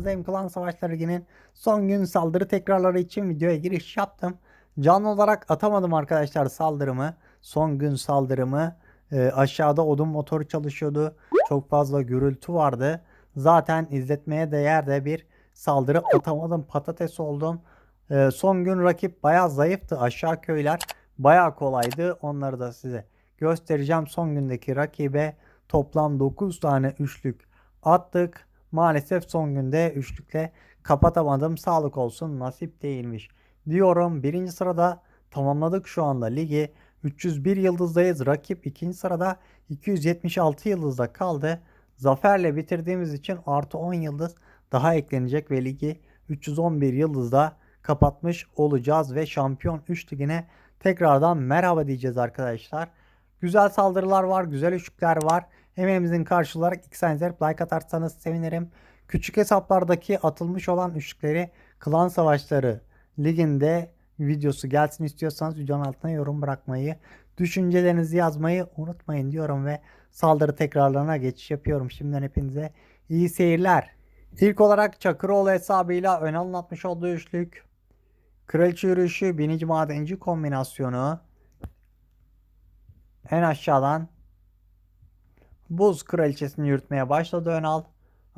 karşınızdayım. Klan Savaşları Ligi'nin son gün saldırı tekrarları için videoya giriş yaptım. Canlı olarak atamadım arkadaşlar saldırımı. Son gün saldırımı. Ee, aşağıda odun motoru çalışıyordu. Çok fazla gürültü vardı. Zaten izletmeye değer de bir saldırı atamadım. Patates oldum. Ee, son gün rakip bayağı zayıftı. Aşağı köyler bayağı kolaydı. Onları da size göstereceğim. Son gündeki rakibe toplam 9 tane üçlük attık. Maalesef son günde üçlükle kapatamadım. Sağlık olsun nasip değilmiş. Diyorum birinci sırada tamamladık şu anda ligi. 301 yıldızdayız. Rakip ikinci sırada 276 yıldızda kaldı. Zaferle bitirdiğimiz için artı 10 yıldız daha eklenecek ve ligi 311 yıldızda kapatmış olacağız ve şampiyon 3 ligine tekrardan merhaba diyeceğiz arkadaşlar. Güzel saldırılar var, güzel üçlükler var. Emeğimizin karşılığı olarak ilk saniyede like atarsanız sevinirim. Küçük hesaplardaki atılmış olan üçlükleri Klan Savaşları liginde videosu gelsin istiyorsanız videonun altına yorum bırakmayı, düşüncelerinizi yazmayı unutmayın diyorum ve saldırı tekrarlarına geçiş yapıyorum. Şimdiden hepinize iyi seyirler. İlk olarak Çakıroğlu hesabıyla ön anlatmış olduğu üçlük. Kraliçe yürüyüşü, binici madenci kombinasyonu. En aşağıdan Buz kraliçesini yürütmeye başladı Önal.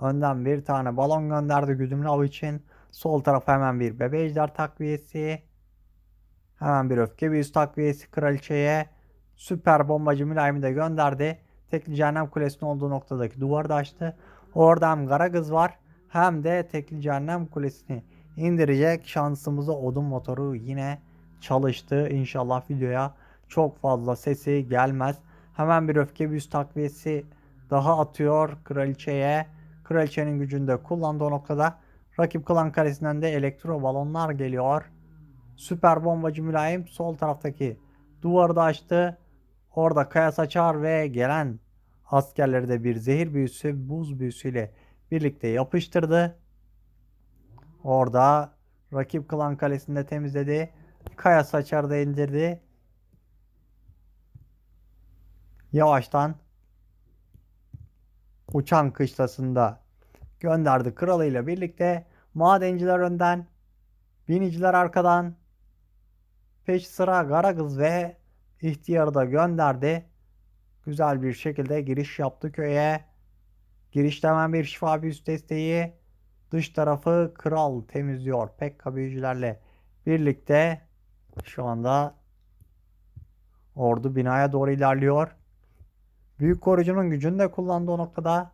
Önden bir tane balon gönderdi güdümlü av için. Sol tarafa hemen bir bebe ejder takviyesi. Hemen bir öfke büyüsü takviyesi kraliçeye. Süper bombacı mülayimi de gönderdi. Tekli cehennem kulesinin olduğu noktadaki duvarı da açtı. Orada hem Garagız var hem de tekli cehennem kulesini indirecek. Şansımıza odun motoru yine çalıştı. İnşallah videoya çok fazla sesi gelmez. Hemen bir öfke büyüsü takviyesi daha atıyor kraliçeye. Kraliçenin gücünü de kullandığı noktada rakip klan kalesinden de elektro balonlar geliyor. Süper bombacı mülayim sol taraftaki duvarı da açtı. Orada kaya saçar ve gelen askerleri de bir zehir büyüsü buz büyüsüyle birlikte yapıştırdı. Orada rakip klan kalesinde temizledi. Kaya saçar da indirdi. Yavaştan uçan kışlasında gönderdi kralıyla birlikte madenciler önden biniciler arkadan peş sıra Garagız ve ihtiyarı da gönderdi. Güzel bir şekilde giriş yaptı köye. Girişte hemen bir şifa büyüsü desteği. Dış tarafı kral temizliyor. Pekka büyücülerle birlikte şu anda ordu binaya doğru ilerliyor. Büyük koruyucunun gücünü de kullandı o noktada.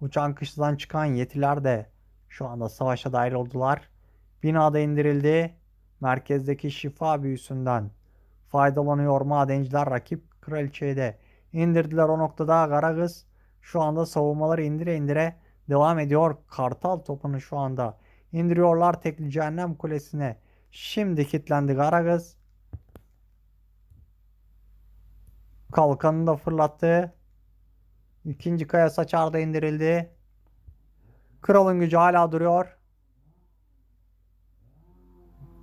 Uçan kışladan çıkan yetiler de şu anda savaşa dahil oldular. Binada indirildi. Merkezdeki şifa büyüsünden faydalanıyor madenciler. Rakip kraliçeyi de indirdiler o noktada. Garagız şu anda savunmaları indire indire devam ediyor. Kartal topunu şu anda indiriyorlar tekli cehennem kulesine. Şimdi kilitlendi Garagız. Kalkanını da fırlattı. İkinci kaya saçar indirildi. Kralın gücü hala duruyor.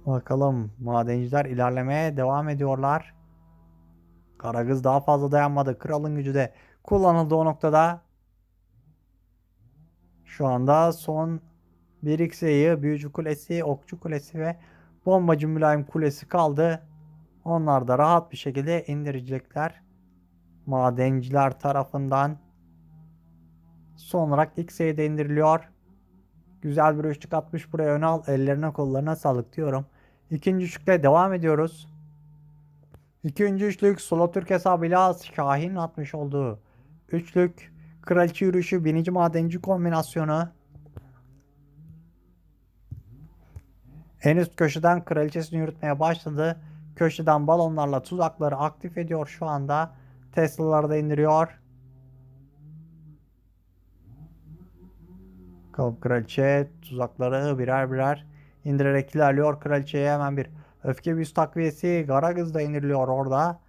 Bakalım madenciler ilerlemeye devam ediyorlar. Karagız daha fazla dayanmadı. Kralın gücü de kullanıldı o noktada. Şu anda son bir X'yi Büyücü Kulesi, Okçu Kulesi ve Bombacı Mülayim Kulesi kaldı. Onlar da rahat bir şekilde indirecekler madenciler tarafından son olarak sayıda indiriliyor. Güzel bir üçlük atmış buraya Önal. Ellerine kollarına sağlık diyorum. İkinci üçlükle devam ediyoruz. İkinci üçlük Solo Türk hesabıyla Şahin atmış olduğu üçlük. Kraliçe yürüyüşü binici madenci kombinasyonu. En üst köşeden kraliçesini yürütmeye başladı. Köşeden balonlarla tuzakları aktif ediyor şu anda. Tesla'ları da indiriyor. Kalıp kraliçe tuzakları birer birer indirerek ilerliyor. Kraliçeye hemen bir öfke büyüsü takviyesi. Garagız da indiriliyor orada.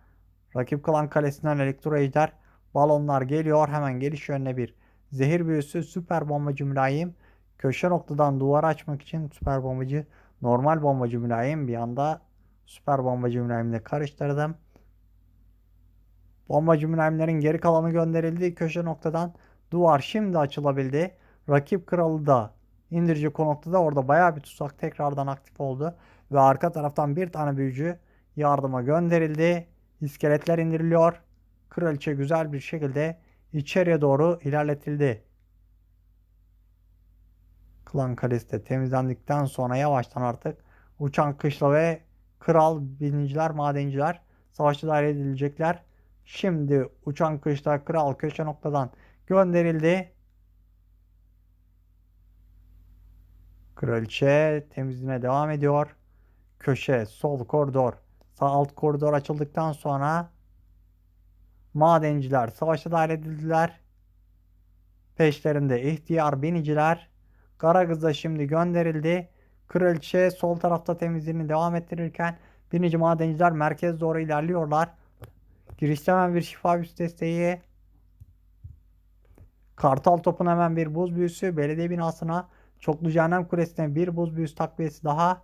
Rakip klan kalesinden elektro ejder. Balonlar geliyor. Hemen geliş yönüne bir zehir büyüsü. Süper bombacı mülayim. Köşe noktadan duvar açmak için süper bombacı normal bombacı mülayim. Bir anda süper bombacı mülayimle karıştırdım. Bombacı mülayimlerin geri kalanı gönderildi. Köşe noktadan duvar şimdi açılabildi. Rakip kralı da indirici o noktada orada bayağı bir tuzak tekrardan aktif oldu. Ve arka taraftan bir tane büyücü yardıma gönderildi. İskeletler indiriliyor. Kraliçe güzel bir şekilde içeriye doğru ilerletildi. Klan Kalesi de temizlendikten sonra yavaştan artık uçan kışla ve kral biniciler, madenciler savaşta dahil edilecekler. Şimdi uçan kışla kral köşe noktadan gönderildi. Kraliçe temizliğine devam ediyor. Köşe, sol koridor, sağ alt koridor açıldıktan sonra madenciler savaşa dahil edildiler. Peşlerinde ihtiyar biniciler. Karagız da şimdi gönderildi. Kraliçe sol tarafta temizliğini devam ettirirken binici madenciler merkez doğru ilerliyorlar. Girişte hemen bir şifa büyüsü desteği. Kartal topun hemen bir buz büyüsü. Belediye binasına Çoklu Cehennem Kulesi'ne bir buz büyüsü takviyesi daha.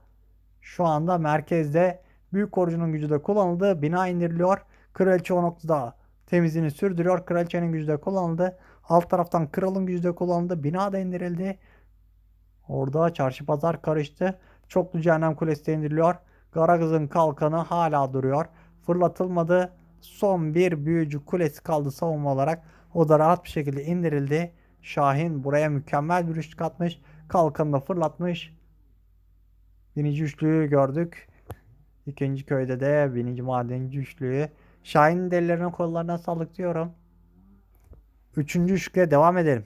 Şu anda merkezde büyük korucunun gücü de kullanıldı. Bina indiriliyor. Kraliçe o noktada temizliğini sürdürüyor. Kraliçenin gücü de kullanıldı. Alt taraftan kralın gücü de kullanıldı. Bina da indirildi. Orada çarşı pazar karıştı. Çoklu Cehennem Kulesi de indiriliyor. Karagız'ın kalkanı hala duruyor. Fırlatılmadı. Son bir büyücü kulesi kaldı savunma olarak. O da rahat bir şekilde indirildi. Şahin buraya mükemmel bir üçlük atmış. Kalkanı da fırlatmış. Binici üçlüyü gördük. İkinci köyde de binici madenci üçlüyü. Şahin'in delilerine kollarına sağlık diyorum. Üçüncü üçlüye devam edelim.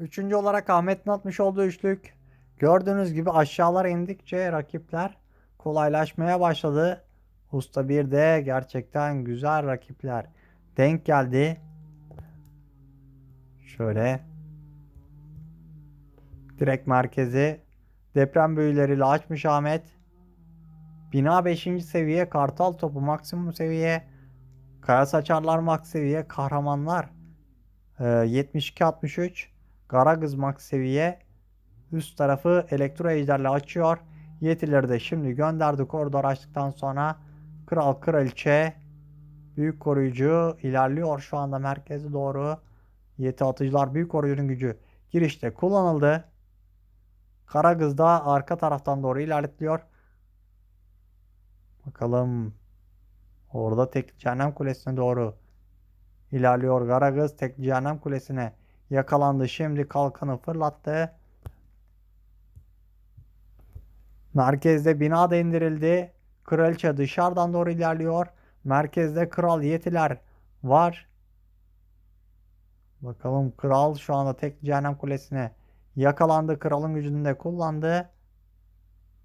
Üçüncü olarak Ahmet'in atmış olduğu üçlük. Gördüğünüz gibi aşağılara indikçe rakipler kolaylaşmaya başladı. Usta bir de gerçekten güzel rakipler denk geldi. Şöyle direkt merkezi deprem büyüleriyle açmış Ahmet. Bina 5. seviye, kartal topu maksimum seviye, kaya saçarlar max seviye, kahramanlar e, 72-63, Garagız max seviye, üst tarafı elektro ejderle açıyor. Yetileri de şimdi gönderdi koridor açtıktan sonra kral kraliçe büyük koruyucu ilerliyor şu anda merkeze doğru. Yeti atıcılar büyük koruyucunun gücü girişte kullanıldı. Karagız da arka taraftan doğru ilerletiliyor. Bakalım. Orada tek cehennem kulesine doğru ilerliyor Karagız. Tek cehennem kulesine yakalandı. Şimdi kalkanı fırlattı. Merkezde bina da indirildi. Kraliçe dışarıdan doğru ilerliyor. Merkezde kral yetiler var. Bakalım kral şu anda tek cehennem kulesine yakalandı. Kralın gücünü de kullandı.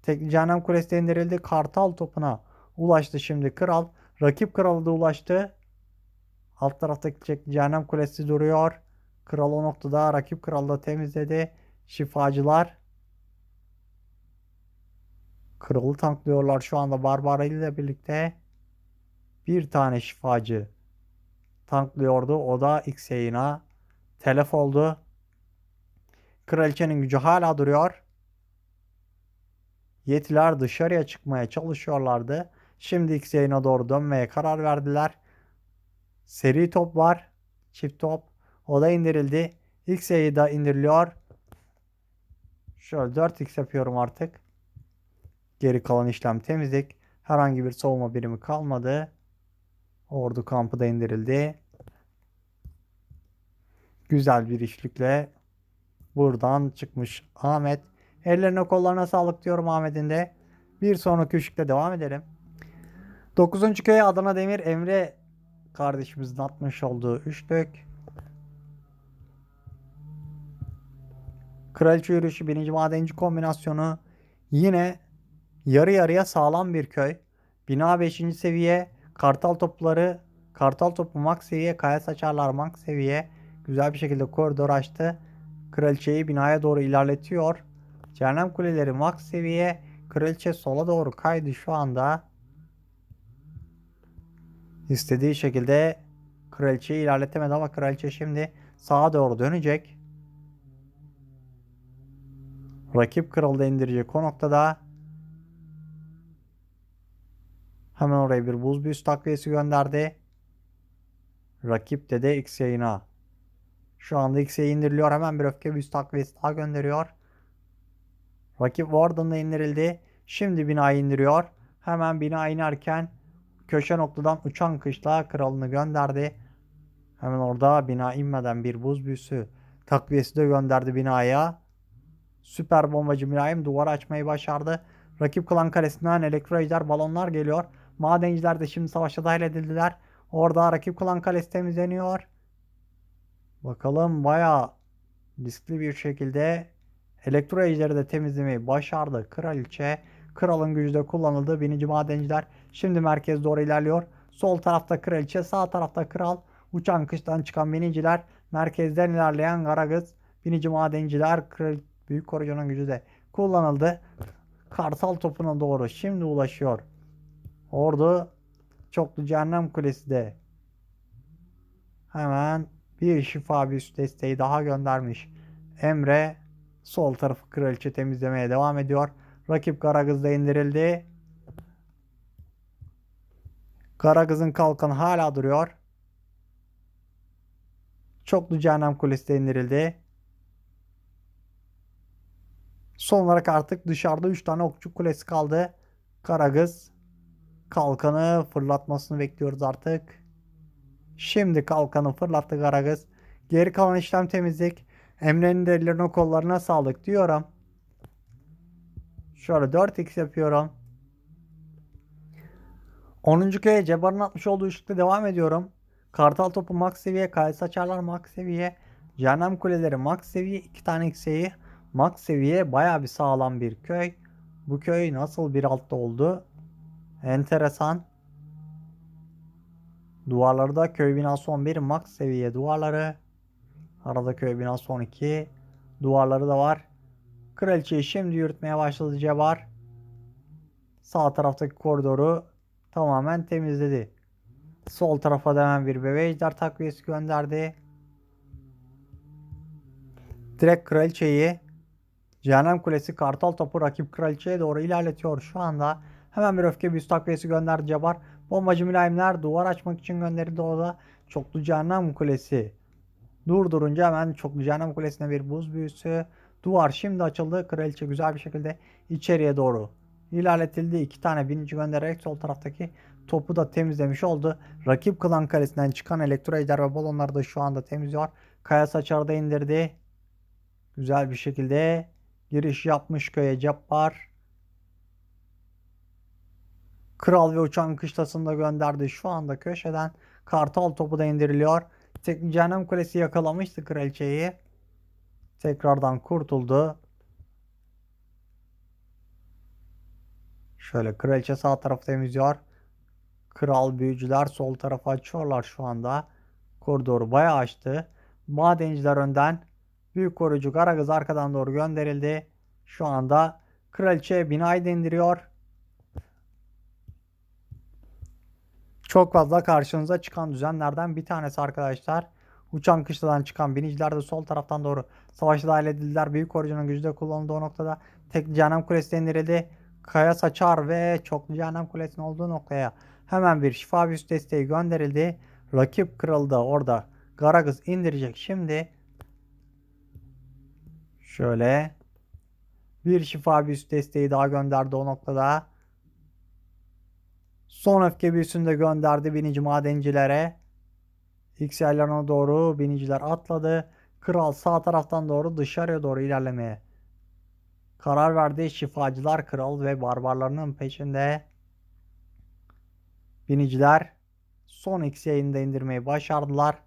Tek cehennem kulesi indirildi. Kartal topuna ulaştı şimdi kral. Rakip kralı da ulaştı. Alt taraftaki cehennem kulesi duruyor. Kral o noktada rakip kralı da temizledi. Şifacılar kralı tanklıyorlar şu anda Barbara ile birlikte. Bir tane şifacı tanklıyordu. O da X yayına telef oldu. Kraliçenin gücü hala duruyor. Yetiler dışarıya çıkmaya çalışıyorlardı. Şimdi X yayına doğru dönmeye karar verdiler. Seri top var. Çift top. O da indirildi. X yayı da indiriliyor. Şöyle 4x yapıyorum artık. Geri kalan işlem temizlik. Herhangi bir savunma birimi kalmadı. Ordu kampı da indirildi. Güzel bir işlikle buradan çıkmış Ahmet. Ellerine kollarına sağlık diyorum Ahmet'in de. Bir sonraki üçlükte devam edelim. 9. köye Adana Demir Emre kardeşimizin atmış olduğu üçlük. Kraliçe yürüyüşü birinci madenci kombinasyonu yine yarı yarıya sağlam bir köy. Bina 5. seviye, kartal topları, kartal topu max seviye, kaya saçarlar max seviye. Güzel bir şekilde koridor açtı. Kraliçeyi binaya doğru ilerletiyor. Cehennem kuleleri max seviye. Kraliçe sola doğru kaydı şu anda. İstediği şekilde kraliçeyi ilerletemedi ama kraliçe şimdi sağa doğru dönecek. Rakip kralı da indirecek o noktada. Hemen oraya bir buz büyüsü takviyesi gönderdi. Rakip de de X yayına Şu anda X'e indiriliyor. Hemen bir öfke büyüsü takviyesi daha gönderiyor. Rakip Warden'da indirildi. Şimdi binayı indiriyor. Hemen bina inerken köşe noktadan uçan kışla kralını gönderdi. Hemen orada bina inmeden bir buz büyüsü takviyesi de gönderdi binaya. Süper bombacı Mülayim duvar açmayı başardı. Rakip klan kalesinden elektro ejder balonlar geliyor. Madenciler de şimdi savaşa dahil edildiler. Orada rakip klan kalesi temizleniyor. Bakalım baya riskli bir şekilde elektro ejderi de temizlemeyi başardı. Kraliçe kralın gücü de kullanıldı. Binici madenciler şimdi merkez doğru ilerliyor. Sol tarafta kraliçe sağ tarafta kral. Uçan kıştan çıkan biniciler merkezden ilerleyen Garagız. Binici madenciler kral, büyük korucunun gücü de kullanıldı. Kartal topuna doğru şimdi ulaşıyor. Ordu çoklu cehennem kulesi de hemen bir şifa büyüsü desteği daha göndermiş. Emre sol tarafı kraliçe temizlemeye devam ediyor. Rakip Karagız da indirildi. Karagız'ın kalkanı hala duruyor. Çoklu cehennem kulesi de indirildi. Son olarak artık dışarıda 3 tane okçu kulesi kaldı. Karagız kalkanı fırlatmasını bekliyoruz artık. Şimdi kalkanı fırlattı Karagız. Geri kalan işlem temizlik. Emre'nin de ellerine kollarına sağlık diyorum. Şöyle 4x yapıyorum. 10. köye Cebar'ın atmış olduğu üçlükte devam ediyorum. Kartal topu max seviye, kayısı açarlar max seviye. Cehennem kuleleri max seviye, 2 tane x'eyi max seviye baya bir sağlam bir köy. Bu köy nasıl bir altta oldu? Enteresan. Duvarları da köy binası 11 max seviye duvarları. Arada köy binası 12. Duvarları da var. Kraliçeyi şimdi yürütmeye başladı Cebar. Sağ taraftaki koridoru tamamen temizledi. Sol tarafa da hemen bir bebe ejder takviyesi gönderdi. Direkt kraliçeyi Cehennem Kulesi Kartal topu rakip kraliçeye doğru ilerletiyor şu anda. Hemen bir öfke büyüsü takviyesi gönderdi Cebar. Bombacı mülayimler duvar açmak için gönderildi orada. Çoklu Cehennem Kulesi durdurunca hemen Çoklu Cehennem Kulesi'ne bir buz büyüsü. Duvar şimdi açıldı. Kraliçe güzel bir şekilde içeriye doğru ilerletildi. İki tane binici göndererek sol taraftaki topu da temizlemiş oldu. Rakip klan kalesinden çıkan elektro ejder ve balonları da şu anda temizliyor. Kaya saçarı da indirdi. Güzel bir şekilde giriş yapmış köye Cabbar. Kral ve uçan kışlasını da gönderdi. Şu anda köşeden kartal topu da indiriliyor. Teknik Cehennem Kulesi yakalamıştı kraliçeyi. Tekrardan kurtuldu. Şöyle kraliçe sağ tarafı temizliyor. Kral büyücüler sol tarafa açıyorlar şu anda. Koridoru bayağı açtı. Madenciler önden. Büyük koruyucu Karagöz arkadan doğru gönderildi. Şu anda kraliçe binayı indiriyor. Çok fazla karşınıza çıkan düzenlerden bir tanesi arkadaşlar. Uçan kışladan çıkan biniciler de sol taraftan doğru savaşa dahil edildiler. Büyük koruyucunun gücü kullanıldığı o noktada tek cehennem kulesi indirildi. Kaya saçar ve çoklu cehennem kulesinin olduğu noktaya hemen bir şifa büyüsü desteği gönderildi. Rakip da orada Garagız indirecek. Şimdi şöyle bir şifa büyüsü desteği daha gönderdi o noktada. Son öfke büyüsünü de gönderdi binici madencilere. Yerlerine doğru biniciler atladı. Kral sağ taraftan doğru dışarıya doğru ilerlemeye karar verdi. Şifacılar kral ve barbarlarının peşinde. Biniciler son X yayında indirmeyi başardılar.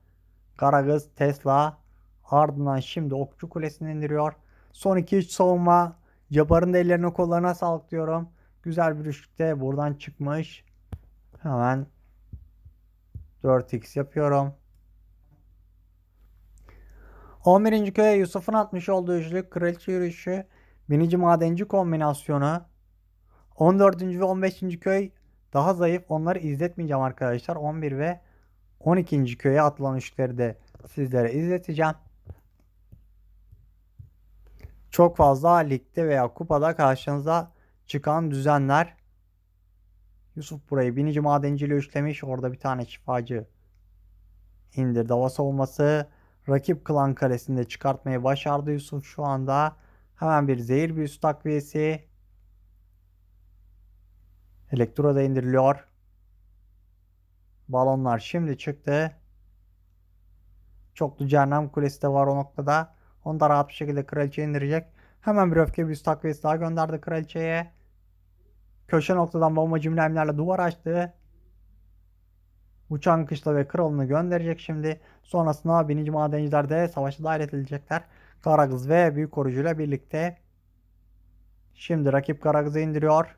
Karagöz, Tesla ardından şimdi Okçu Kulesi'ni indiriyor. Son 2-3 savunma. Cabar'ın da ellerine kollarına sağlık diyorum. Güzel bir üçlükte buradan çıkmış. Hemen 4x yapıyorum. 11. köye Yusuf'un atmış olduğu üçlük kraliçe yürüyüşü binici madenci kombinasyonu 14. ve 15. köy daha zayıf. Onları izletmeyeceğim arkadaşlar. 11 ve 12. köye atılan üçlükleri de sizlere izleteceğim. Çok fazla ligde veya kupada karşınıza çıkan düzenler. Yusuf burayı binici madenciyle üçlemiş. Orada bir tane şifacı indirdi. Hava savunması. rakip klan kalesinde çıkartmayı başardı Yusuf şu anda. Hemen bir zehir büyüsü takviyesi. Elektro da indiriliyor. Balonlar şimdi çıktı. Çoklu cehennem kulesi de var o noktada. Onu da rahat bir şekilde kraliçe indirecek. Hemen bir öfke büyüsü takviyesi daha gönderdi kraliçeye. Köşe noktadan bomba cimlemlerle duvar açtı. Uçan kışla ve kralını gönderecek şimdi. Sonrasında binici madenciler de savaşa dahil edilecekler. Karagız ve büyük korucuyla birlikte. Şimdi rakip Karagız'ı indiriyor.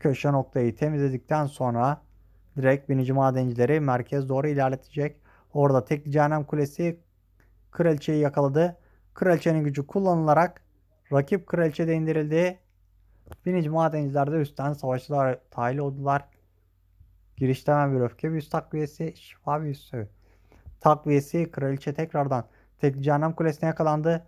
Köşe noktayı temizledikten sonra direkt binici madencileri merkez doğru ilerletecek. Orada tekli cehennem kulesi kraliçeyi yakaladı. Kraliçenin gücü kullanılarak rakip kraliçe de indirildi. Binici madenciler de üstten savaşçılar dahil oldular. Girişte hemen bir öfke büyüsü takviyesi, şifa büyüsü takviyesi. Kraliçe tekrardan tekli cehennem kulesine yakalandı.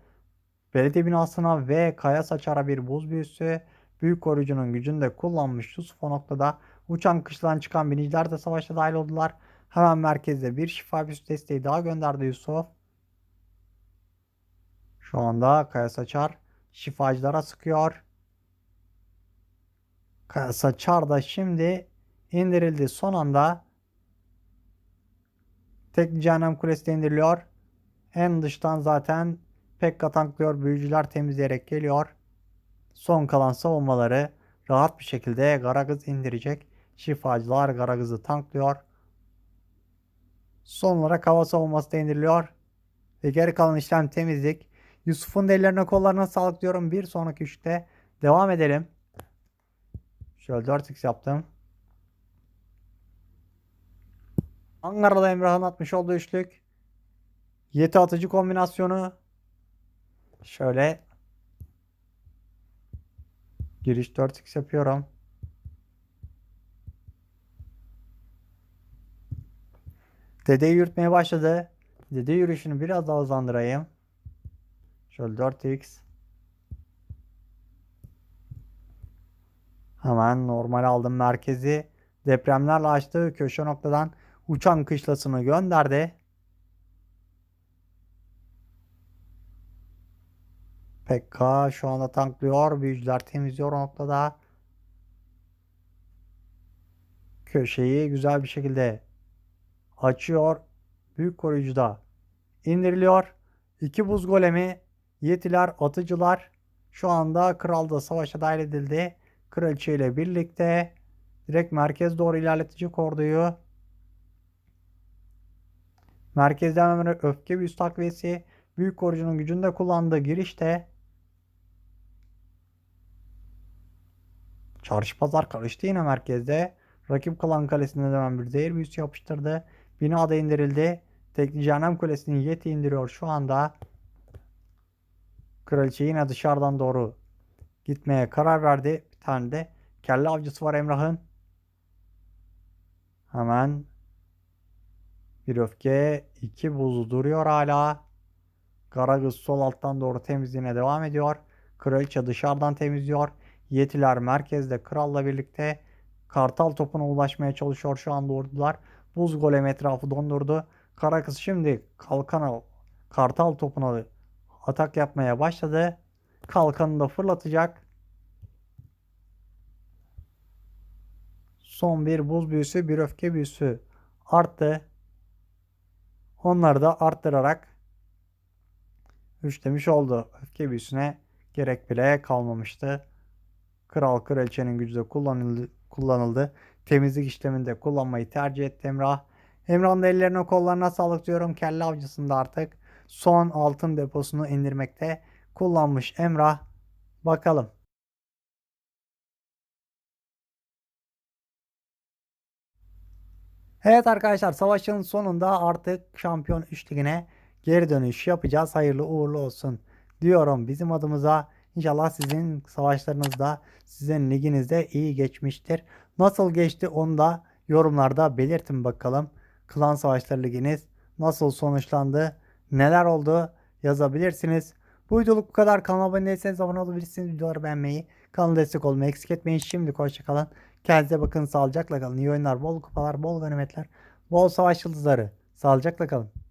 Belediye binasına ve kaya saçara bir buz büyüsü. Büyük koruyucunun gücünü de kullanmış Yusuf o noktada. Uçan kışladan çıkan biniciler de savaşa dahil oldular. Hemen merkezde bir şifa büyüsü desteği daha gönderdi Yusuf. Şu anda Kaya Saçar şifacılara sıkıyor. Kaya Saçar da şimdi indirildi. Son anda tek cehennem kulesi de indiriliyor. En dıştan zaten Pekka tanklıyor. Büyücüler temizleyerek geliyor. Son kalan savunmaları rahat bir şekilde Garagız indirecek. Şifacılar Garagız'ı tanklıyor. Son olarak hava savunması da indiriliyor. Ve geri kalan işlem temizlik. Yusuf'un ellerine kollarına sağlık diyorum. Bir sonraki üçte devam edelim. Şöyle 4x yaptım. Ankara'da Emrah'ın atmış olduğu üçlük. Yeti atıcı kombinasyonu. Şöyle Giriş 4x yapıyorum. Dede yürütmeye başladı. Dede yürüyüşünü biraz daha hızlandırayım. Şöyle 4x. Hemen normal aldım merkezi. Depremlerle açtığı köşe noktadan uçan kışlasını gönderdi. Pekka şu anda tanklıyor. Büyücüler temizliyor o noktada. Köşeyi güzel bir şekilde açıyor. Büyük koruyucuda indiriliyor. İki buz golemi, yetiler, atıcılar şu anda kralda savaşa dahil edildi. Kraliçe ile birlikte direkt merkez doğru ilerletecek orduyu. Merkezde hemen öfke büyüsü takviyesi. Büyük korucunun gücünü de kullandığı girişte Çarşı pazar karıştı yine merkezde. Rakip kalan kalesine de hemen bir zehir büyüsü yapıştırdı. Bina da indirildi. Tekli Cehennem Kulesi'ni Yeti indiriyor şu anda. Kraliçe yine dışarıdan doğru gitmeye karar verdi. Tane de kelle avcısı var Emrah'ın. Hemen bir öfke. iki buzu duruyor hala. Karagöz sol alttan doğru temizliğine devam ediyor. Kraliçe dışarıdan temizliyor. Yetiler merkezde kralla birlikte kartal topuna ulaşmaya çalışıyor şu anda ordular. Buz golem etrafı dondurdu. Karakız şimdi kalkana kartal topuna atak yapmaya başladı. Kalkanını da fırlatacak. Son bir buz büyüsü, bir öfke büyüsü arttı. Onları da arttırarak üçlemiş oldu. Öfke büyüsüne gerek bile kalmamıştı. Kral kraliçenin gücü de kullanıldı. kullanıldı. Temizlik işleminde kullanmayı tercih etti Emrah. Emrah'ın da ellerine kollarına sağlık diyorum. Kelle avcısında artık son altın deposunu indirmekte kullanmış Emrah. Bakalım. Evet arkadaşlar savaşın sonunda artık Şampiyon 3 ligine geri dönüş yapacağız. Hayırlı uğurlu olsun diyorum bizim adımıza. İnşallah sizin savaşlarınızda, sizin liginizde iyi geçmiştir. Nasıl geçti onu da yorumlarda belirtin bakalım. Klan Savaşları Liginiz nasıl sonuçlandı, neler oldu yazabilirsiniz. Bu videoluk bu kadar. Kanalıma abone değilseniz abone olabilirsiniz. Videoları beğenmeyi, kanala destek olmayı eksik etmeyin. Şimdi hoşçakalın. Kendinize bakın. Sağlıcakla kalın. İyi oyunlar, bol kupalar, bol ganimetler, bol savaş yıldızları. Sağlıcakla kalın.